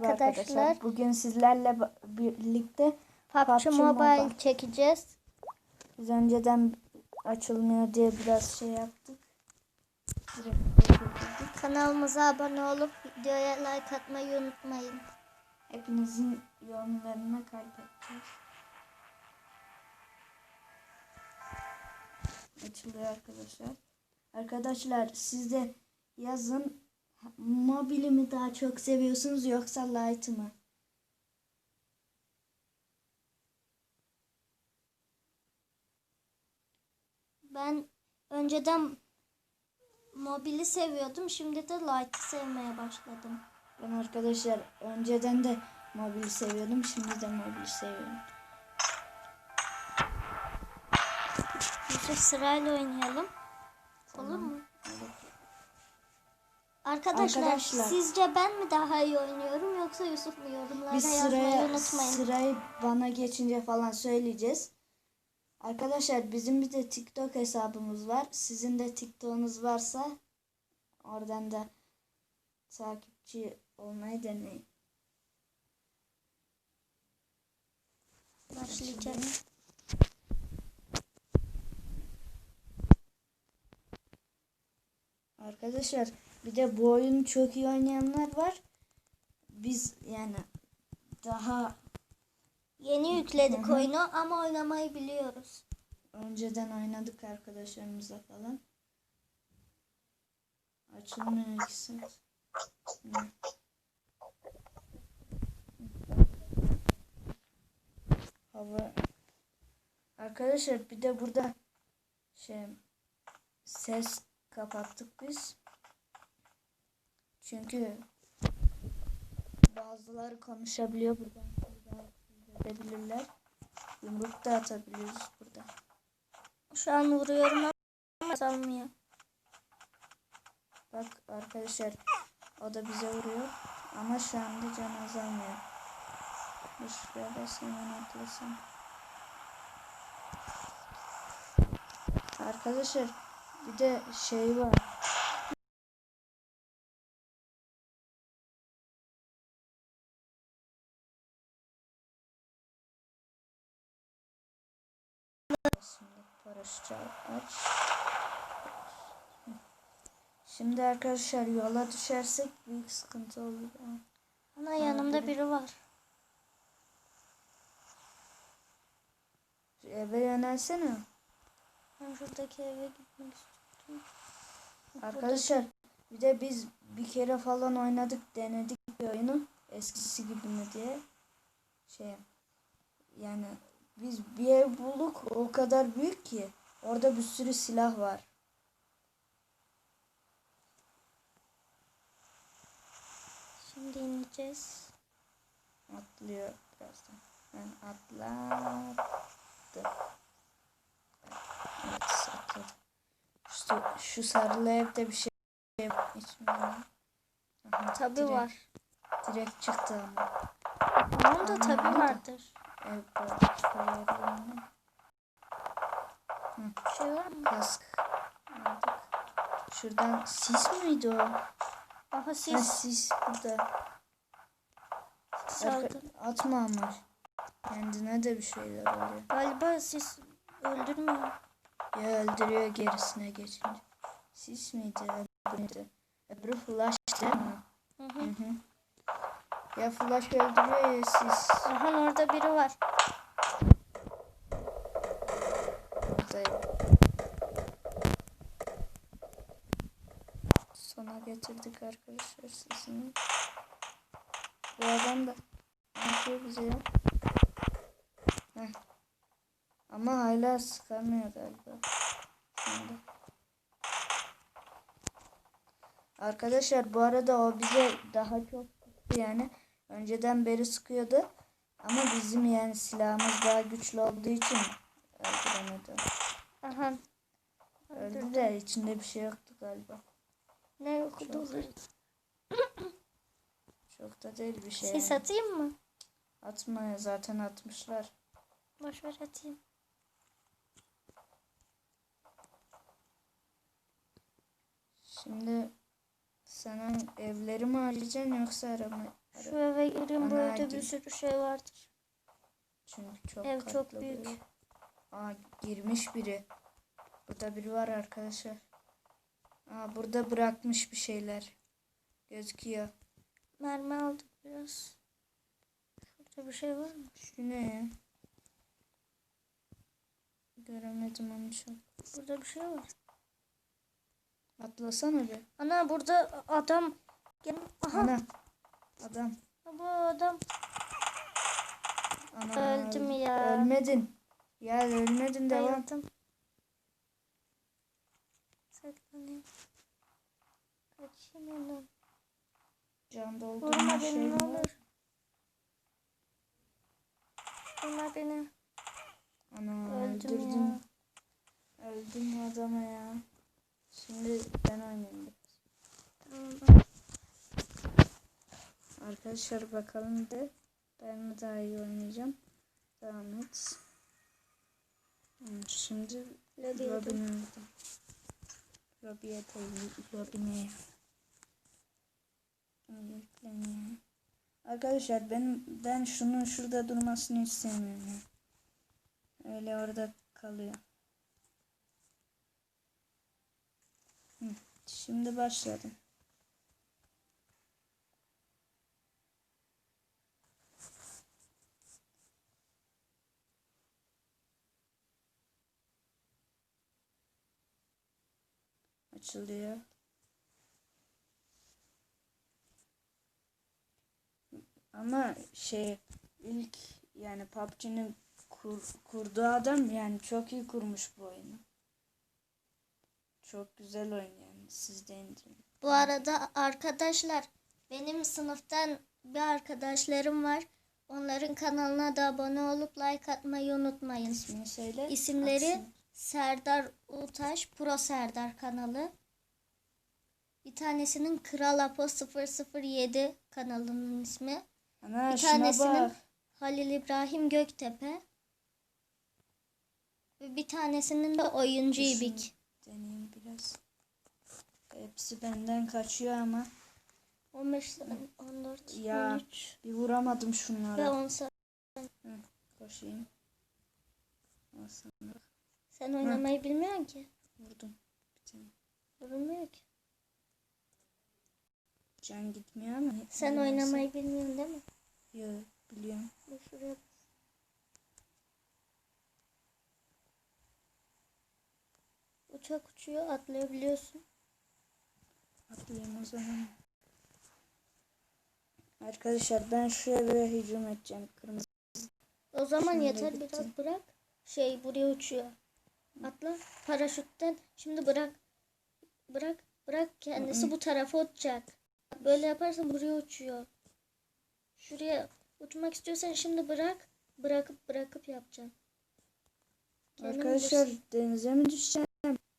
Merhaba Arkadaşlar. Bugün sizlerle birlikte PUBG, PUBG Mobile, Mobile. çekeceğiz. biz önceden açılmıyor diye biraz şey yaptık. Kanalımıza abone olup videoya like atmayı unutmayın. Hepinizin yorumlarına kalp atacağız. Açılıyor arkadaşlar. Arkadaşlar siz de yazın mobili mi daha çok seviyorsunuz yoksa light mı? Ben önceden mobili seviyordum. Şimdi de light'ı sevmeye başladım. Ben arkadaşlar önceden de mobili seviyordum. Şimdi de mobili seviyorum. Yusuf sırayla oynayalım. Olur mu? Arkadaşlar, Arkadaşlar. sizce ben mi daha iyi oynuyorum yoksa Yusuf mu yorumlara Biz yazmayı sıraya, unutmayın. sırayı bana geçince falan söyleyeceğiz. Arkadaşlar bizim bir de TikTok hesabımız var. Sizin de TikTok'unuz varsa oradan da takipçi olmayı deneyin. Başlayacağım. Arkadaşlar bir de bu oyunu çok iyi oynayanlar var. Biz yani daha Yeni yükledik oyunu ama oynamayı biliyoruz. önceden oynadık arkadaşlarımızla falan. Açılmıyor ikisi. Hı. Hava. Arkadaşlar bir de burada şey ses kapattık biz. Çünkü bazıları konuşabiliyor buradan edebilirler. Yumruk da atabiliyoruz burada. Şu an vuruyorum ama salmıyor. Bak arkadaşlar o da bize vuruyor ama şu anda can azalmıyor. Dur şuraya basayım atlasam. Arkadaşlar bir de şey var. Şimdi paraşütü aç. Şimdi arkadaşlar yola düşersek büyük sıkıntı olur. Ana yanımda biri. biri var. Eve yönelsene. Ben şuradaki eve gitmek istiyorum. Arkadaşlar bir de biz bir kere falan oynadık denedik bir oyunu eskisi gibi mi diye şey yani biz bir ev bulduk o kadar büyük ki orada bir sürü silah var. Şimdi ineceğiz. Atlıyor birazdan. Ben atladım. Evet atladım. Şu, şu sarılı evde bir şey. Aha, Tabi var. Direkt çıktı ama. Tamam da tabi vardır. Bir şey var mı? Kask aldık. Şuradan sis miydi o? Aha Ha, siz sis burada. saldın. Arka- atma ama. Kendine de bir şeyler oluyor. Galiba siz öldürmüyor. Ya öldürüyor gerisine geçince. Sis miydi? Ebru muydu? Ebru flash değil mi? Hı Hı hı. hı. Ya flash öldürüyor ya sis. Aha orada biri var. Sona getirdik arkadaşlar sesini. Bu adam da yapıyor bize ya? Heh. Ama hala sıkamıyor galiba. Şimdi. Arkadaşlar bu arada o bize daha çok yani. Önceden beri sıkıyordu. Ama bizim yani silahımız daha güçlü olduğu için öldüremedi. Aha. Öldü de içinde bir şey yoktu galiba. Ne okudu? Çok da değil bir şey. Ses yani. atayım mı? Atma ya, zaten atmışlar. Boş ver atayım. Şimdi Sana evleri mi arayacaksın yoksa arama, Şu eve gireyim Ana burada bir sürü şey vardır. Çünkü çok Ev çok büyük. böyle. Aa girmiş biri. Burada biri var arkadaşlar. Aa burada bırakmış bir şeyler. Gözüküyor. Mermi aldık biraz. Burada bir şey var mı? Şu ne ya? Göremedim onu çok. Burada bir şey var. Atlasana bir. Ana burada adam. Aha Ana. Adam. bu adam. Ana. Öldüm ya. Ölmedin. Ya ölmedin devam. Bayıldım. Saklanayım. Kaçayım yandan. Can doldurma şey beni ne olur. Vurma beni. Ana Öldüm öldürdüm. ya. Öldüm adama ya. Şimdi ben oynayayım biraz. Tamam. Arkadaşlar bakalım de ben mi daha iyi oynayacağım. Devam et. Şimdi Lobiye Robin öldü. Robi'ye değil, Robin'e. Yükleniyor. Arkadaşlar ben ben şunun şurada durmasını ya. Öyle orada kalıyor. Şimdi başladım. Açılıyor. Ama şey ilk yani PUBG'nin kur, kurduğu adam yani çok iyi kurmuş bu oyunu. Çok güzel oyun yani. Siz de indirin. Bu arada arkadaşlar benim sınıftan bir arkadaşlarım var. Onların kanalına da abone olup like atmayı unutmayın. İsmini söyle. İsimleri atsın. Serdar Utaş Pro Serdar kanalı. Bir tanesinin Kral Apo 007 kanalının ismi. Ana Bir tanesinin bak. Halil İbrahim Göktepe. Ve bir tanesinin de Oyuncu Şunu İbik. Deneyeyim biraz. Hepsi benden kaçıyor ama 15, 14, Ya. 13 bir vuramadım ve şunlara. 10 saat. Koşayım. Aslında Sen oynamayı bilmiyorsun ki. vurdum. Tane. Vurulmuyor ki. Can gitmiyor ama. Sen nedense- oynamayı bilmiyorsun değil mi? Yok biliyorum. Dur şuraya. Uçak uçuyor atlayabiliyorsun. Atlayayım o zaman. Arkadaşlar ben şu eve hücum edeceğim. Kırmızı. O zaman Şimdi yeter gittim. biraz bırak. Şey buraya uçuyor. Atla paraşütten. Şimdi bırak. Bırak. Bırak kendisi bu tarafa uçacak. Böyle yaparsan buraya uçuyor. Şuraya uçmak istiyorsan şimdi bırak. Bırakıp bırakıp yapacaksın. Kendin Arkadaşlar bilirsin. denize mi düşeceğim?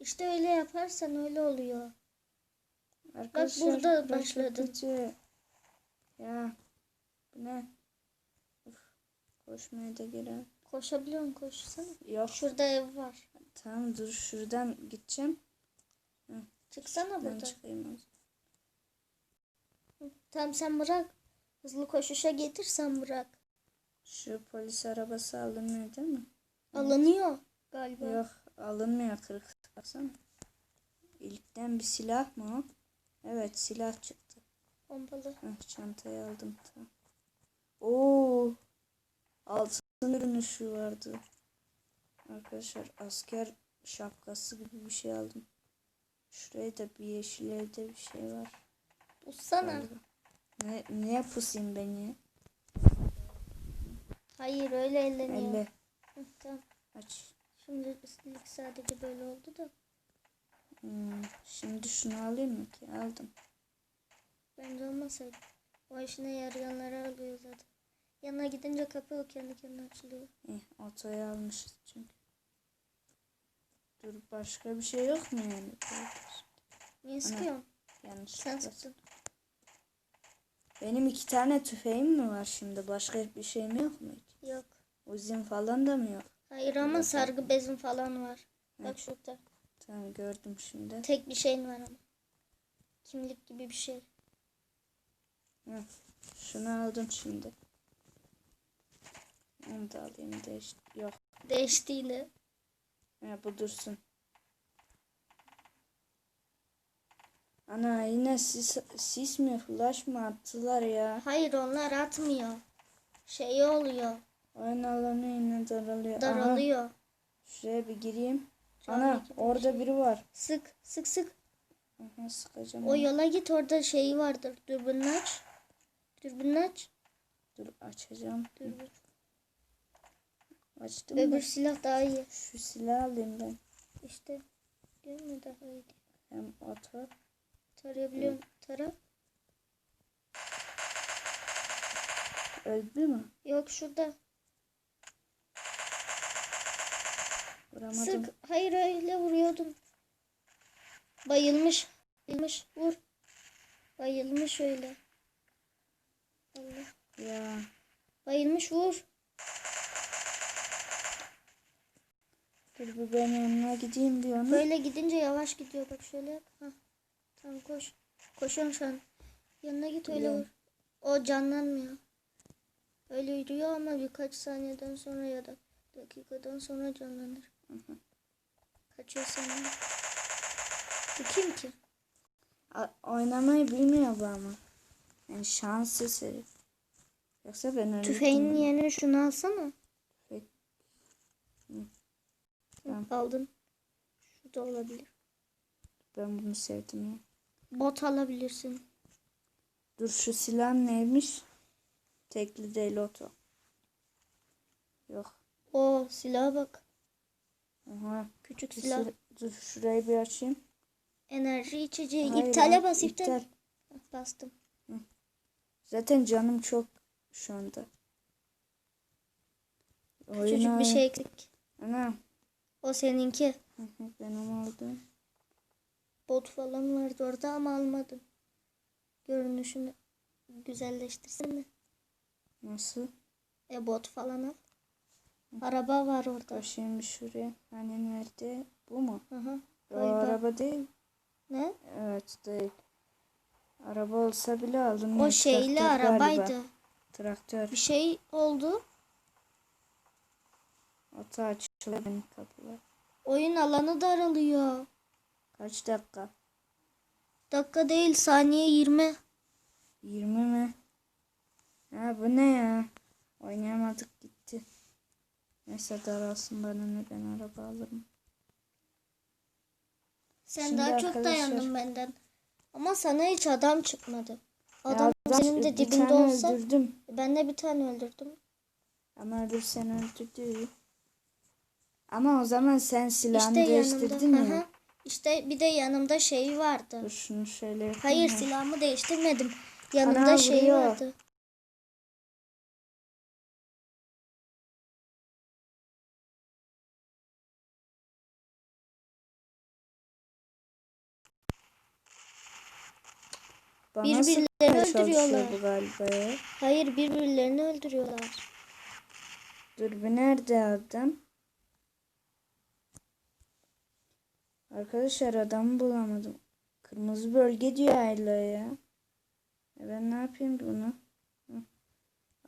İşte öyle yaparsan öyle oluyor. Arkadaşlar burada burası çok başladın. kötü. Ya bu ne? Uf, koşmaya da gerek. Koşabiliyorsun koşsana. Yok. Şurada ev var. Tamam dur şuradan gideceğim. Çıksana Ben burada. çıkayım. Tamam sen bırak. Hızlı koşuşa getirsen bırak. Şu polis arabası alınmıyor değil mi? Alınıyor galiba. Yok alınmıyor kırık. Baksana. İlkten bir silah mı o? Evet silah çıktı. Pompalı. Heh, çantayı aldım. Tamam. Oo. Altın ürünüşü vardı. Arkadaşlar asker şapkası gibi bir şey aldım. Şuraya da bir yeşil evde bir şey var. Ussana. galiba. Ne, niye pusayım ben ya? Hayır öyle elleniyor. Elle Hı, tamam. aç. Şimdi ilk sadece böyle oldu da. Hmm, şimdi şunu alayım mı ki? Aldım. Bence olmasaydı. O işine yarayanları alıyor zaten. Yanına gidince kapı o kendi kendine açılıyor. İyi, otoyu almışız çünkü. Dur başka bir şey yok mu yani? Niye sıkıyorsun? Yanlış. Sen sıktın. Benim iki tane tüfeğim mi var şimdi? Başka bir şeyim yok mu hiç? Yok. Uzun falan da mı yok? Hayır ama sargı bezin falan var. Bak Evet. şurada. Tamam gördüm şimdi. Tek bir şeyin var ama. Kimlik gibi bir şey. Hı. Şunu aldım şimdi. Onu da alayım değiş. Yok. Değişti yine. Ha, bu dursun. Ana yine sis, sis mi flash mı attılar ya? Hayır onlar atmıyor. Şey oluyor. Oyun alanı yine daralıyor. Aha, Daralıyor. şuraya bir gireyim. Tabii Ana orada biri var. Sık sık sık. Aha, sıkacağım. O onu. yola git orada şeyi vardır. Dürbününü aç. Dürbününü aç. Dur açacağım. Dürbün. Açtım Öbür da. silah daha iyi. Şu silahı alayım ben. İşte. Değil mi daha iyi? Hem oto. Tarayabiliyorum. Tara. Öldü mü? Yok şurada. Vuramadım. Sık. Hayır öyle vuruyordun. Bayılmış. Bayılmış. Vur. Bayılmış öyle. Allah. Ya. Bayılmış vur. Dur bir ben yanına gideyim bir onu. Böyle gidince yavaş gidiyor. Bak şöyle yap. Hah. Tamam koş. Koşuyorum şu an. Yanına git öyle vur. O canlanmıyor. Öyle yürüyor ama birkaç saniyeden sonra ya da dakikadan sonra canlanır. Kaçıyor senden. Bu kim ki? A- oynamayı bilmiyor bu ama. Yani şanssız herif. Yoksa ben öyle Tüfeğinin değilim. yerine şunu alsana. Tüfek. Hı. Hı, Tamam. Aldın. Şu da olabilir. Ben bunu sevdim ya. Bot alabilirsin. Dur şu silah neymiş? Tekli değil oto. Yok. O silaha bak. Aha. Küçük Bir silah. sil- Dur şurayı bir açayım. Enerji içeceği. Hayır İptale lan, bas iptal. iptal. Bastım. Zaten canım çok şu anda. Küçücük bir şey eksik. Ana. O seninki. Hı hı, Ben onu aldım. Bot falan vardı orada ama almadım. Görünüşünü güzelleştirsene. Nasıl? E bot falan al. Araba var orada. Bir şuraya. Hani nerede? Bu mu? Aha. O Galiba. araba değil. Ne? Evet değil. Araba olsa bile aldım. O şeyli traktör galiba. arabaydı. Traktör. Bir şey oldu. Ota açılıyor benim kapılar. Oyun alanı daralıyor. Kaç dakika? Dakika değil saniye 20. 20 mi? Ha bu ne ya? Oynayamadık gitti. Neyse daralsın bana ne ben araba alırım. Sen Şimdi daha çok arkadaşlar- dayandın benden. Ama sana hiç adam çıkmadı. Adam Ya senin de dibinde olsa öldürdüm. ben de bir tane öldürdüm. Ama öbür sen öldürdü. Ama o zaman sen silahını İşte değiştirdin yanımda. ya. Hı. İşte bir de yanımda şey vardı. Dur şunu şöyle yapayım Hayır ya. silahımı değiştirmedim. Yanımda Ana şey vuruyor. vardı. Bana Birbirlerini öldürüyorlar. bu galiba. Hayır birbirlerini öldürüyorlar. Dur bir nerede adam? Arkadaşlar adamı bulamadım. Kırmızı bölge diyor hala ya. E ben ne yapayım bunu? Hı.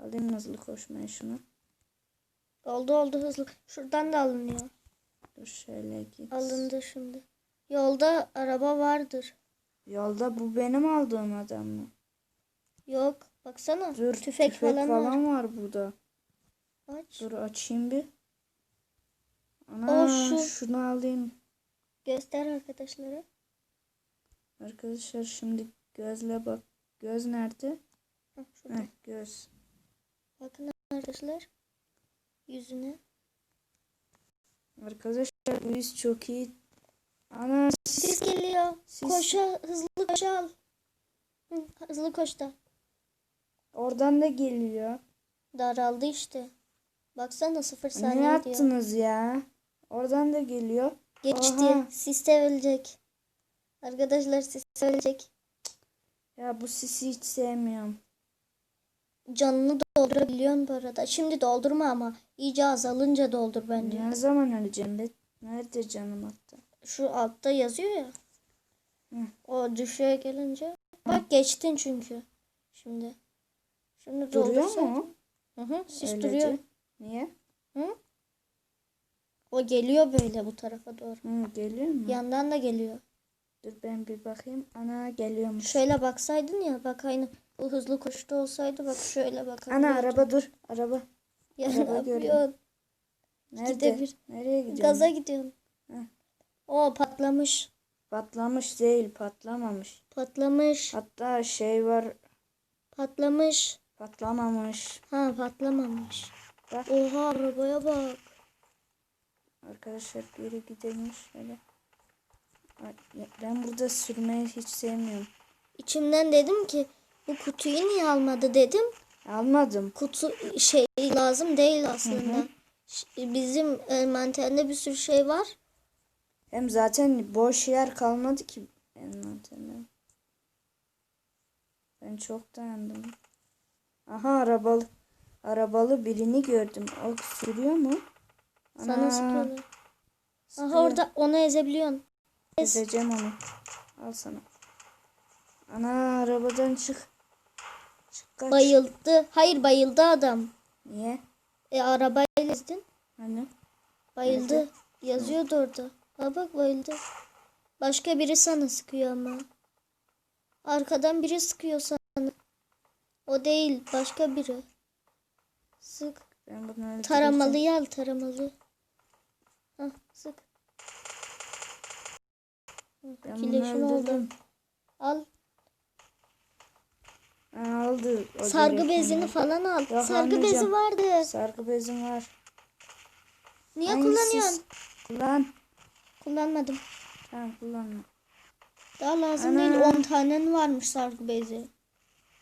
Alayım hızlı koşmaya şunu. Oldu oldu hızlı. Şuradan da alınıyor. Dur şöyle git. Alındı şimdi. Yolda araba vardır. Yolda bu benim aldığım adam mı? Yok. Baksana. Dur tüfek, falan, var. falan var burada. Aç. Dur açayım bir. Ana O şu. şunu alayım. Göster arkadaşlara. Arkadaşlar şimdi gözle bak. Göz nerede? Hah, şurada. Heh, göz. Bakın arkadaşlar. Yüzüne. Arkadaşlar bu iş çok iyi. Ana Sis geliyor. Sis. Koşa hızlı koş al. Hı, hızlı koş da. oradan da geliyor. Daraldı işte. Baksana sıfır Ne saniye diyor. yaptınız ya? Oradan da geliyor. Geçti. Oha. Siste ölecek. Arkadaşlar siste ölecek. Ya bu sisi hiç sevmiyorum. Canını doldurabiliyorsun bu arada. Şimdi doldurma ama. iyice azalınca doldur bence. Ne zaman öleceğim be? Nerede canım hatta? Şu altta yazıyor ya. Hı. O düşüğe gelince. Bak geçtin çünkü. Şimdi. Şunu Duruyor mu? Hı hı. Sis Öylece. duruyor. Niye? Hı? O geliyor böyle bu tarafa doğru. Hı, geliyor mu? Yandan da geliyor. Dur ben bir bakayım. Ana geliyormuş. Şöyle baksaydın ya bak aynı bu hızlı koştu olsaydı bak şöyle bak. Ana araba dur. Araba. Ya araba ne yapıyorsun? Nerede? bir. Nereye gidiyorsun? Gaza gidiyorsun. Hı. O patlamış. Patlamış değil patlamamış. Patlamış. Hatta şey var Patlamış. patlamamış. Ha patlamamış. Bak. Oha arabaya bak. Arkadaşlar geri gidelim şöyle. Ben burada sürmeyi hiç sevmiyorum. İçimden dedim ki bu kutuyu niye almadı dedim. Almadım. Kutu şey lazım değil aslında. Ş- Bizim envanterde bir sürü şey var. Hem zaten boş yer kalmadı ki envanterinde. Ben çok dayandım. Aha arabalı. Arabalı birini gördüm. O sürüyor mu? Sana Ana, sıkıyorlar. sıkıyor. Aha orada onu ezebiliyorsun. Ez. Ezeceğim onu. Al sana. Ana arabadan çık. Çık kaç. Bayıldı. Hayır bayıldı adam. Niye? E arabayla ezdin. Hani? Bayıldı. Nerede? Yazıyordu orada. Ha bak bayıldı. Başka biri sana sıkıyor ama. Arkadan biri sıkıyor sana. O değil. Başka biri. Sık. Ben bunu. Taramalıyı al taramalı. Sık. Kileşin oldu. Al. Aldı. O Sargı bezini falan al. Yok, Sargı bezi vardı. Sargı bezim var. Niye Hangisi? kullanıyorsun? Kullan. Kullanmadım. Tamam kullanma. Daha lazım Ana. değil. 10 tanen varmış sargı bezi.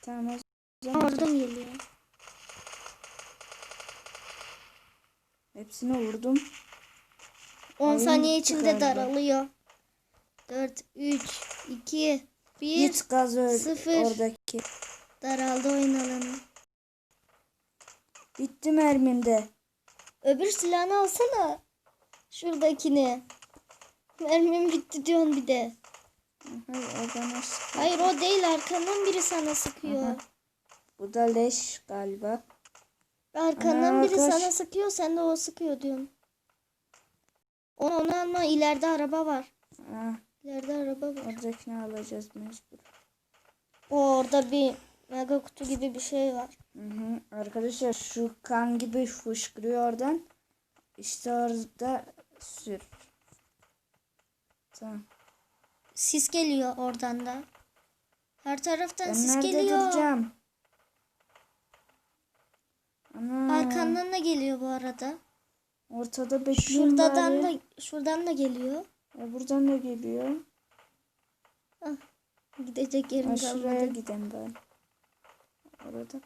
Tamam o zaman. Oradan geliyor. Hepsini vurdum. 10 Oyun saniye içinde daralıyor. 4, 3, 2, 1. Git gaz öl. sıfır. Oradaki. Daraldı oyun alanı. Bitti mermim de. Öbür silahını alsana. Şuradakini. Mermim bitti diyorsun bir de. Hayır o bana sıkıyor. Hayır o değil arkandan biri sana sıkıyor. Aha. Bu da leş galiba. Arkandan Ana, biri koş. sana sıkıyor sen de o sıkıyor diyorsun. Onu, onu alma ileride araba var. Aa, İleride araba var. oradakini alacağız mecbur. O orada bir mega kutu gibi bir şey var. Hı hı. Arkadaşlar şu kan gibi fışkırıyor oradan. İşte orada sür. Tamam. Sis geliyor oradan da. Her taraftan Ben sis nerede geliyor. duracağım? Ana. Arkandan da geliyor bu arada. Ortada bekleyeyim Şuradan bari. da şuradan da geliyor. E, buradan da geliyor. Gidecek yerim Ha, şuraya kalmadı. gideyim ben. Orada.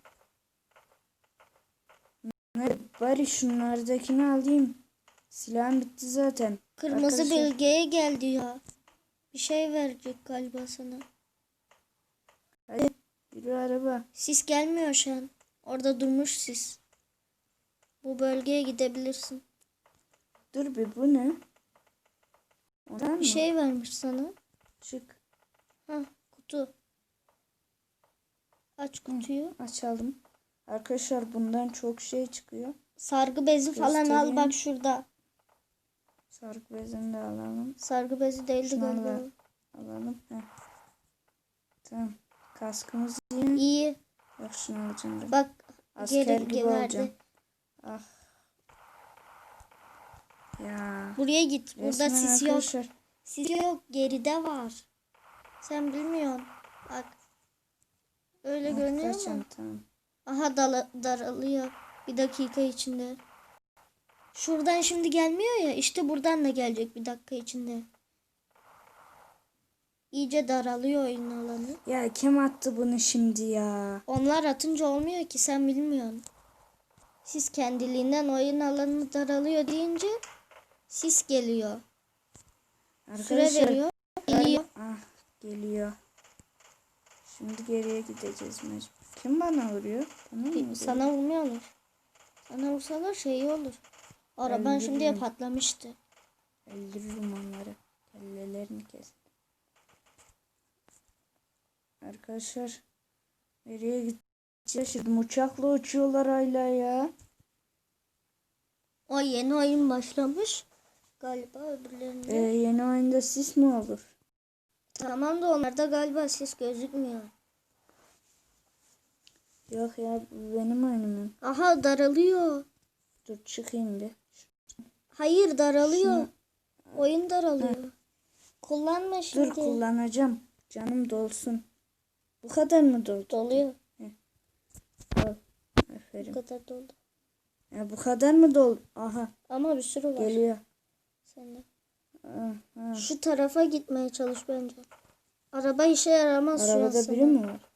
Ne, bari şunlardakini alayım. Silahım bitti zaten. Kırmızı Arkadaşlar, bölgeye gel diyor. Bir şey verecek galiba sana. Hadi yürü araba. Sis gelmiyor şu an. Orada durmuş sis. Bu bölgeye gidebilirsin. Dur bir bu ne? Ondan Bir mı? şey vermiş sana. Çık. Ha kutu. Aç kutuyu. Açalım. Arkadaşlar bundan çok şey çıkıyor. Sargı bezi falan al Göstereyim. bak şurada. Sargı bezini de alalım. Sargı bezi değildi Şunu galiba. Alalım. Heh. Tamam. Kaskımız iyi. İyi. Yok şunu alacağım. Bak Asker geri gibi olacağım. Ah. Ya. Buraya git. Burada Resmen sis yok. arkadaşlar. Sis yok. Geride var. Sen bilmiyorsun. Bak. Öyle görünüyor mu? Tamam. Aha dala- daralıyor. Bir dakika içinde. Şuradan şimdi gelmiyor ya. İşte buradan da gelecek bir dakika içinde. İyice daralıyor oyun alanı. Ya kim attı bunu şimdi ya? Onlar atınca olmuyor ki sen bilmiyorsun. Siz kendiliğinden oyun alanı daralıyor deyince sis geliyor. Süre Arkadaşlar. veriyor. Geliyor. Ah geliyor. Şimdi geriye gideceğiz mecbur. Kim bana vuruyor? Bana mı vuruyor? Sana vurmuyorlar. Sana vursalar şey olur. Araban şimdiye Öldürürüm. patlamıştı. Öldürürüm onları. Kellelerini kes. Arkadaşlar nereye Şaşırdım uçakla uçuyorlar hala ya. O yeni oyun başlamış. Galiba Ee, öbürlerinde. yeni oyunda sis mi olur? Tamam da onlarda galiba ses gözükmüyor. Yok ya bu benim oyunum. Aha daralıyor. Dur çıkayım bir. Hayır daralıyor. Şunu- Oyun daralıyor. Kullanma şimdi. Dur kullanacağım. Canım dolsun. Bu kadar mı doldu? Doluyor. Al. Bu Aferin. kadar doldu. Ya bu kadar mı doldu? Aha Ama bir sürü var. geliyor. Aha. Şu tarafa gitmeye çalış bence. Araba işe yaramaz Arabada biri mi var?